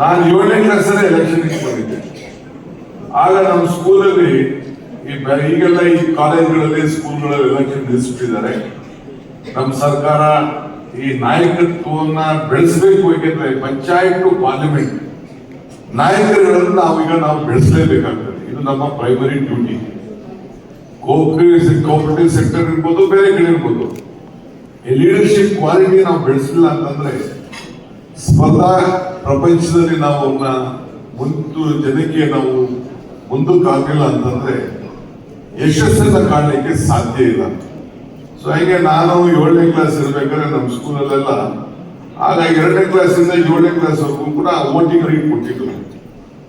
ನಾನು ಏಳನೇ ಕ್ಲಾಸಲ್ಲಿ ಎಲೆಕ್ಷನ್ ಬಂದಿದ್ದೆ. ಆಗ ನಮ್ಮ ಸ್ಕೂಲಲ್ಲಿ ಈ ಈಗೆಲ್ಲ ಈ ಕಾಲೇಜ್ಗಳಲ್ಲಿ ಸ್ಕೂಲ್ಗಳಲ್ಲಿ ಎಲೆಕ್ಷನ್ ನಿಲ್ಲಿಸ್ಬಿಟ್ಟಿದ್ದಾರೆ ನಮ್ಮ ಸರ್ಕಾರ ಈ ನಾಯಕತ್ವವನ್ನ ಬೆಳೆಸಬೇಕು, ಏಕೆಂದ್ರೆ ಪಂಚಾಯತ್ ಪಾರ್ಲಿಮೆಂಟ್. ನಾಯಕರುಗಳನ್ನು ಈಗ ನಾವು ಬೆಳೆಸಲೇಬೇಕಾಗ್ತದೆ. ಇದು ನಮ್ಮ primary duty cooperative cooperative sector ಇರ್ಬೋದು, ಬೇರೆ ಕಡೆ ಇರ್ಬೋದು. ಲೀಡರ್ಶಿಪ್ ಕ್ವಾಲಿಟಿ ನಾವು ಬೆಳೆಸಲಿಲ್ಲ ಅಂತಂದ್ರೆ ಸ್ಪರ್ಧಾ ಪ್ರಪಂಚದಲ್ಲಿ ನಾವು ಅವ್ರನ್ನ ಮುಂದು ಜನಕ್ಕೆ ನಾವು ಮುಂದಕ್ಕೆ ಆಗಿಲ್ಲ ಅಂತಂದ್ರೆ ಯಶಸ್ಸನ್ನ ಕಾಣಲಿಕ್ಕೆ ಸಾಧ್ಯ ಇಲ್ಲ. ಸೊ ಹಾಗೆ ನಾನು ಏಳನೇ ಕ್ಲಾಸ್ ಇರ್ಬೇಕಾದ್ರೆ ನಮ್ಮ ಸ್ಕೂಲಲ್ಲೆಲ್ಲ ಆಗ ಎರಡನೇ ಕ್ಲಾಸಿಂದ ಏಳನೇ ಕ್ಲಾಸ್ ವರೆಗೂ ಕೂಡ ವೋಟಿಂಗ್ ರೈಟ್ ಕೊಟ್ಟಿದ್ರು.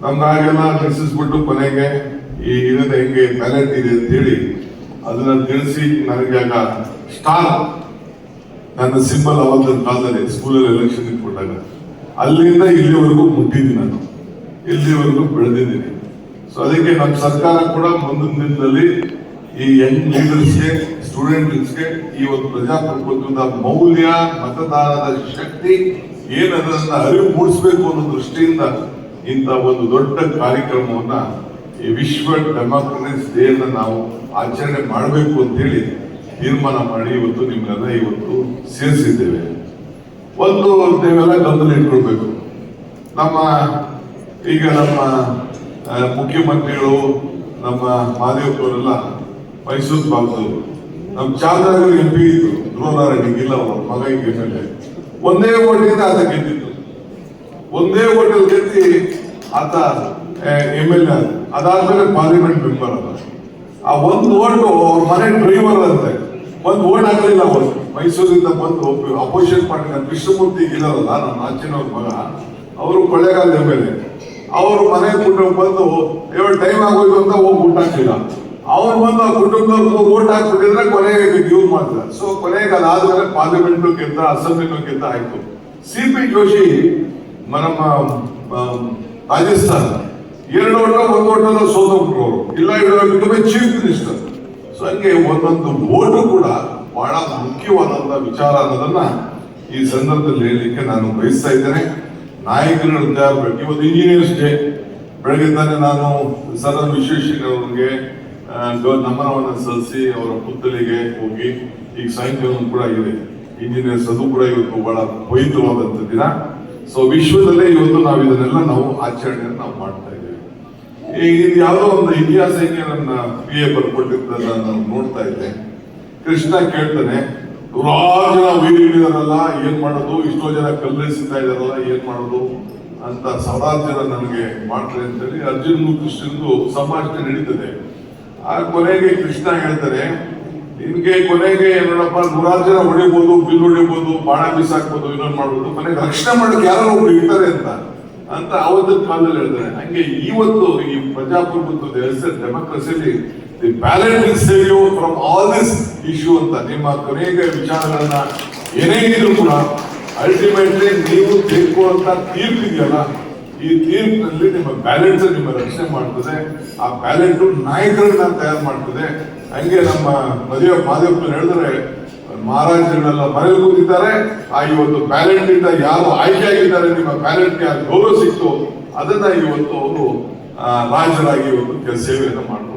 ನಮ್ಗೆ ಆಗೆಲ್ಲ ತಿಳಿಸಿಸ್ಬಿಟ್ಟು ಕೊನೆಗೆ ಈ ಇದನ್ನ ಹೆಂಗೆ ಬ್ಯಾಲೆಟ್ ಇದೆ ಅಂತ ಹೇಳಿ ಅದನ್ನ ತಿಳಿಸಿ ನನಗೆ ಆಗ ಸ್ಟಾರ್ ನನ್ನ ಸಿಂಬಲ್ ಅವತ್ತಿನ ಕಾಲದಲ್ಲಿ ಸ್ಕೂಲಲ್ಲಿ ಎಲೆಕ್ಷನ್ ಕೊಟ್ಟಾಗ ಅಲ್ಲಿಂದ ಇಲ್ಲಿವರೆಗೂ ಮುಟ್ಟಿದ್ದೀನಿ ನಾನು. ಇಲ್ಲಿವರೆಗೂ ಬೆಳೆದಿದ್ದೀನಿ. ಸೊ ಅದಕ್ಕೆ ನಮ್ಮ ಸರ್ಕಾರ ಕೂಡ ಮುಂದಿನ ದಿನದಲ್ಲಿ ಈ ಯಂಗ್ ಲೀಡರ್ಸ್ಗೆ ಸ್ಟೂಡೆಂಟ್ಸ್ಗೆ ಈ ಒಂದು ಪ್ರಜಾಪ್ರಭುತ್ವದ ಮೌಲ್ಯ, ಮತದಾನದ ಶಕ್ತಿ ಏನದನ್ನ ಅರಿವು ಮೂಡಿಸಬೇಕು ಅನ್ನೋ ದೃಷ್ಟಿಯಿಂದ ಇಂಥ ಒಂದು ದೊಡ್ಡ ಕಾರ್ಯಕ್ರಮವನ್ನ ಈ ವಿಶ್ವ ಡೆಮಾಕ್ರಟೈಸ್ ಡೇ ನಾವು ಆಚರಣೆ ಮಾಡಬೇಕು ಅಂತ ಹೇಳಿ ತೀರ್ಮಾನ ಮಾಡಿ ಇವತ್ತು ನಿಮ್ಮನ್ನ ಇವತ್ತು ಸೇರಿಸಿದ್ದೇವೆ. ಒಂದು ನೀವೆಲ್ಲ ಗಮನ ಇಟ್ಕೊಳ್ಬೇಕು. ನಮ್ಮ ಈಗ ನಮ್ಮ ಮುಖ್ಯಮಂತ್ರಿಗಳು, ನಮ್ಮ ಮಾದೇವಪ್ಪವರೆಲ್ಲ ಮೈಸೂರು ಭಾಗದವರು. ನಮ್ಮ ಚಾಮರಾಜನಗರ ಎಂ ಪಿ ಇತ್ತು ಧ್ರುವನಾರಾಯಣ ಗಿಲ್ಲ ಅವರ, ಮಗ ಈಗ ಒಂದೇ ಓಟಿಂದ ಆತ ಗೆದ್ದಿದ್ದು. ಒಂದೇ ಓಟಲ್ ಗೆದ್ದಿ ಆತ ಎಂ ಎಲ್ ಎ ಅದಾದ್ಮೇಲೆ ಪಾರ್ಲಿಮೆಂಟ್ ಮೆಂಬರ್ ಅಲ್ಲ ಆ ಒಂದು ಓಟು ಅವ್ರ ಮನೆ ಡ್ರೈವರ್ ಅಂತೆ ಒಂದು ಓಟ್ ಹಾಕಲಿಲ್ಲ ಅವರು. ಮೈಸೂರಿಂದ ಬಂದು ಅಪೋಸಿಷನ್ ಪಾರ್ಟಿ ನಮ್ಮ ಕೃಷ್ಣಮೂರ್ತಿ ಇಲ್ಲರಲ್ಲ ನಮ್ಮ ಅಜ್ಜನವ್ರ ಮಗ, ಅವರು ಕೊಳ್ಳೇಗಾಲದ ಮೇಲೆ ಅವರು ಮನೆ ಕುಟುಂಬ ಬಂದು ಏಳು ಟೈಮ್ ಆಗೋಯ್ತು ಅಂತ ಹೋಗಿ ಊಟ ಹಾಕಿಲ್ಲ ಅವ್ರು ಬಂದು ಆ ಕುಟುಂಬದವ್ರು ಓಟ್ ಹಾಕ್ಬಿಟ್ಟಿದ್ರೆ ಕೊನೆಗೆ ಯೂಸ್ ಮಾಡ್ತಾರೆ. ಸೊ ಕೊನೆಗೆ ಅದಾದ್ಮೇಲೆ ಪಾರ್ಲಿಮೆಂಟ್ ಗೆದ್ದ ಅಸೆಂಬ್ಲಿನೂ ಗೆದ್ದ ಆಯ್ತು. ಸಿ ಪಿ ಜೋಶಿ ನಮ್ಮ ರಾಜಸ್ಥಾನ, ಎರಡು ಓಟ ಒಂದು ಓಟಲ್ಲ ಸೋತೋಗ್ಬಿಟ್ರು ಅವರು ಇಲ್ಲ ಇದು ಚೀಫ್ ಮಿನಿಸ್ಟರ್ ಸೊ ಹಂಗೆ ಒಂದೊಂದು ಓಟು ಕೂಡ ಬಹಳ ಮುಖ್ಯವಾದಂತ ವಿಚಾರ ಅನ್ನೋದನ್ನ ಈ ಸಂದರ್ಭದಲ್ಲಿ ಹೇಳಲಿಕ್ಕೆ ನಾನು ಬಯಸ್ತಾ ಇದ್ದೇನೆ. ನಾಯಕರು ಇದ್ದಾರೆ ಇವತ್ತು ಇಂಜಿನಿಯರ್ಸ್ ಡೇ ಬೆಳಗ್ಗೆ ತಾನೇ ನಾನು ಸದನ್ ವಿಶ್ವೇಶ್ವರಯ್ಯನವರಿಗೆ ನಮನವನ್ನು ಸಲ್ಲಿಸಿ ಅವರ ಪುತ್ತಲಿಗೆ ಹೋಗಿ, ಈಗ ಸಾಯಂಕಾಲ ಕೂಡ ಇದೆ. ಇಂಜಿನಿಯರ್ಸ್ ಅದು ಕೂಡ ಇವತ್ತು ಬಹಳ ಪವಿತ್ರವಾದಂತ ದಿನ. ಸೊ ವಿಶ್ವದಲ್ಲೇ ಇವತ್ತು ನಾವು ಇದನ್ನೆಲ್ಲ ನಾವು ಆಚರಣೆಯನ್ನು ನಾವು ಮಾಡ್ತಾ ಇದು ಯಾವುದೋ ಒಂದು ಇತಿಹಾಸ ಹೆಂಗೆ ನನ್ನ ಪಿ ಎ ನಾನು ನೋಡ್ತಾ ಇದ್ದೆ. ಕೃಷ್ಣ ಕೇಳ್ತಾನೆ ನೂರಾರು ಜನ ವೀರಿಗಳಿದಾರಲ್ಲ ಏನ್ ಮಾಡೋದು? ಇಷ್ಟೋ ಜನ ಕಲ್ಲೆಸಿತಾ ಇದಾರಲ್ಲ, ಏನ್ ಮಾಡೋದು? ಅಂತ ಸಾವಿರಾರು ಜನ ನನಗೆ ಮಾಡ್ತಾರೆ ಅಂತೇಳಿ ಅರ್ಜುನ್ ಕೃಷ್ಣಂದು ಸಂಭಾಷಣೆ ನಡೀತದೆ. ಆ ಕೊನೆಗೆ ಕೃಷ್ಣ ಹೇಳ್ತಾರೆ, ನಿನ್ಗೆ ಕೊನೆಗೆ ನೋಡಪ್ಪ, ನೂರಾರು ಜನ ಹೊಡಿಬೋದು ಬಿಲ್ ಹೊಡಿಬೋದು ಬಾಣ ಬಿಸಾಕ್ಬೋದು, ಇನ್ನೊಂದು ಮಾಡ್ಬೋದು. ಕೊನೆಗೆ ರಕ್ಷಣೆ ಮಾಡಕ್ಕೆ ಯಾರು ಒಬ್ರು ಇರ್ತಾರೆ ಅಂತ. ಅಂತ ಅವತ್ತು ಕಾಲದಲ್ಲಿ ಹೇಳ್ತಾರೆ ಹಂಗೆ ಇವತ್ತು ಈ ಪ್ರಜಾಪ್ರಭುತ್ವದ ಹೆಸರು ಡೆಮೋಕ್ರಸಿಲಿ the ballot is save from all this issue ಅಂತ ನಿಮ್ಮ ಕೊನೆಗೆ ವಿಚಾರಗಳನ್ನ ಏನೇ ಇದ್ರು ಕೂಡ ಅಲ್ಟಿಮೇಟ್ಲಿ ನೀವು ತೆಗೆದುಕೊಳ್ಳುವಂತ ತೀರ್ಪು ಇದೆಯಲ್ಲ, ಈ ತೀರ್ಪಿನಲ್ಲಿ ನಿಮ್ಮ ಬ್ಯಾಲೆನ್ಸ್ ನಿಮ್ಮ ರಕ್ಷಣೆ ಮಾಡ್ತದೆ. ಆ ಬ್ಯಾಲೆಟ್ ನಾಯಕರನ್ನ ತಯಾರು ಮಾಡ್ತದೆ. ಹಂಗೆ ನಮ್ಮ ಮದುವೆ ಮಾದೇವಪ್ಪ ಹೇಳಿದ್ರೆ ಮಹಾರಾಜರುಗಳೆಲ್ಲ ಮರೆ ಕೂತಿದ್ದಾರೆ ಆ ಇವತ್ತು ಬ್ಯಾಲೆಟ್ ಇಂದ ಯಾರು ಆಯ್ಕೆ ಆಗಿದ್ದಾರೆ ನಿಮ್ಮ ಬ್ಯಾಲೆಟ್ ಅದು ಗೌರವ ಸಿಕ್ತು, ಅದನ್ನ ಇವತ್ತು ಅವರು ರಾಜರಾಗಿ ಇವತ್ತು ಸೇವೆಯನ್ನು ಮಾಡ್ತಾರೆ